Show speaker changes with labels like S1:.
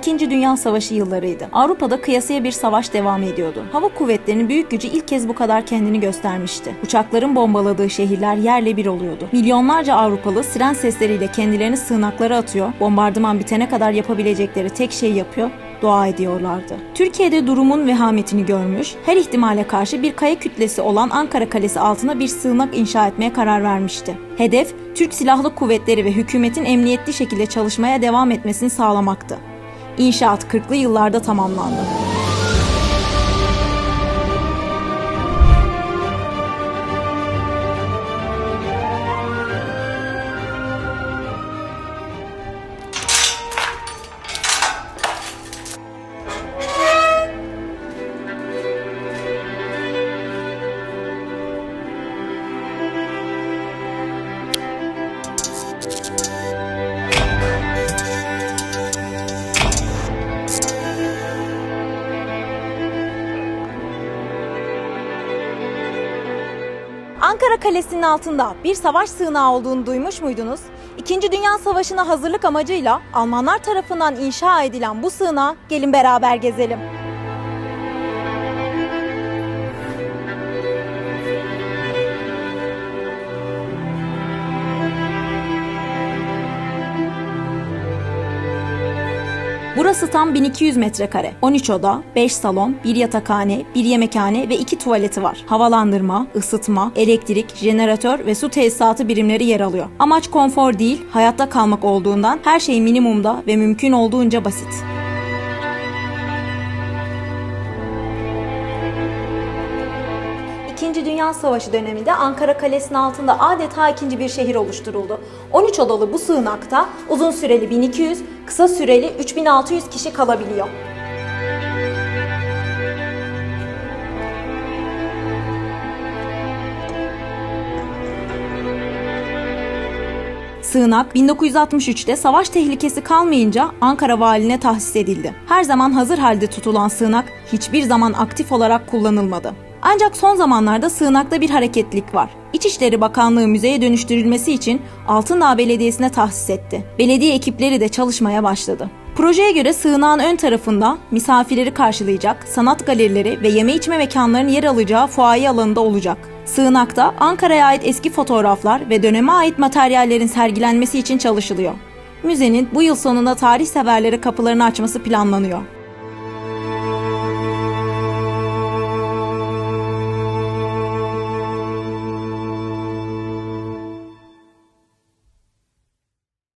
S1: İkinci Dünya Savaşı yıllarıydı. Avrupa'da kıyasıya bir savaş devam ediyordu. Hava kuvvetlerinin büyük gücü ilk kez bu kadar kendini göstermişti. Uçakların bombaladığı şehirler yerle bir oluyordu. Milyonlarca Avrupalı siren sesleriyle kendilerini sığınaklara atıyor, bombardıman bitene kadar yapabilecekleri tek şeyi yapıyor, dua ediyorlardı. Türkiye'de durumun vehametini görmüş, her ihtimale karşı bir kaya kütlesi olan Ankara Kalesi altına bir sığınak inşa etmeye karar vermişti. Hedef, Türk Silahlı Kuvvetleri ve hükümetin emniyetli şekilde çalışmaya devam etmesini sağlamaktı. İnşaat 40'lı yıllarda tamamlandı. Ankara Kalesi'nin altında bir savaş sığınağı olduğunu duymuş muydunuz? İkinci Dünya Savaşı'na hazırlık amacıyla Almanlar tarafından inşa edilen bu sığınağı gelin beraber gezelim. Burası tam 1200 metrekare. 13 oda, 5 salon, 1 yatakhane, 1 yemekhane ve 2 tuvaleti var. Havalandırma, ısıtma, elektrik, jeneratör ve su tesisatı birimleri yer alıyor. Amaç konfor değil, hayatta kalmak olduğundan her şey minimumda ve mümkün olduğunca basit. İkinci Dünya Savaşı döneminde Ankara Kalesi'nin altında adeta ikinci bir şehir oluşturuldu. 13 odalı bu sığınakta uzun süreli 1200, kısa süreli 3600 kişi kalabiliyor. Sığınak 1963'te savaş tehlikesi kalmayınca Ankara valine tahsis edildi. Her zaman hazır halde tutulan sığınak hiçbir zaman aktif olarak kullanılmadı. Ancak son zamanlarda sığınakta bir hareketlilik var. İçişleri Bakanlığı müzeye dönüştürülmesi için Altındağ Belediyesi'ne tahsis etti. Belediye ekipleri de çalışmaya başladı. Projeye göre sığınağın ön tarafında misafirleri karşılayacak, sanat galerileri ve yeme içme mekanlarının yer alacağı fuaye alanında olacak. Sığınakta Ankara'ya ait eski fotoğraflar ve döneme ait materyallerin sergilenmesi için çalışılıyor. Müzenin bu yıl sonunda tarih severlere kapılarını açması planlanıyor.